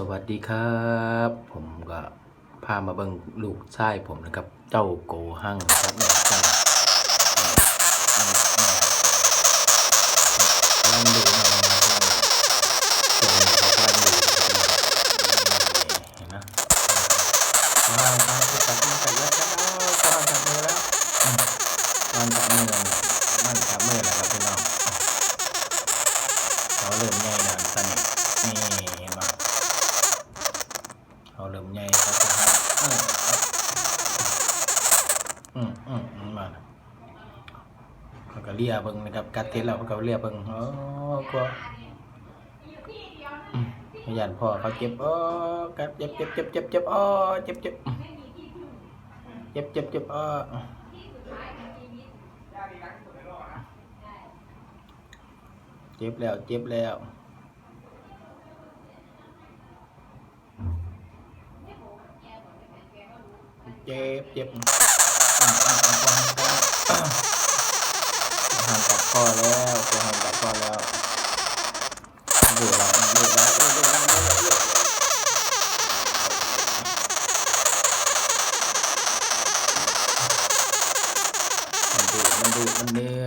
สวัสดีครับ ผมก็พามาเบิ่งลูกชายผมนะครับ เจ้าโกหังครับเนี่ยจ้ากำลังดูนะครับช่วงนี้เขากำลังดูเห็นนะวาวตามที่จับมันจับแล้วครับกำลังจับมือแล้วอืมกำลังจับมือแล้วเนี่ยมันจับมือแล้วครับพี่น้องเขาเริ่มใหญ่แล้วตอนนี้นี่เห็นไหม เขาเริ่มใหญ่เขาจะให้อืมอืมอืมมาเขาก็เลียเบิ่งนะครับกัดเทสแล้วเขาก็เลียเบิ่งโอ้ก็อืมพยานพ่อเขาเจ็บโอ้กัดเจ็บเจ็บเจ็บเจ็บเจ็บอ้อเจ็บเจ็บเจ็บเจ็บเจ็บอ้อเจ็บแล้วเจ็บแล้ว เจ็บเจ็บอ่าอ่าอ่าพอหันพอหันกับพ่อแล้วพอหันกับพ่อแล้วอยู่แล้วอยู่แล้วอยู่แล้วอยู่แล้วมันดูมันดูมันดื้อ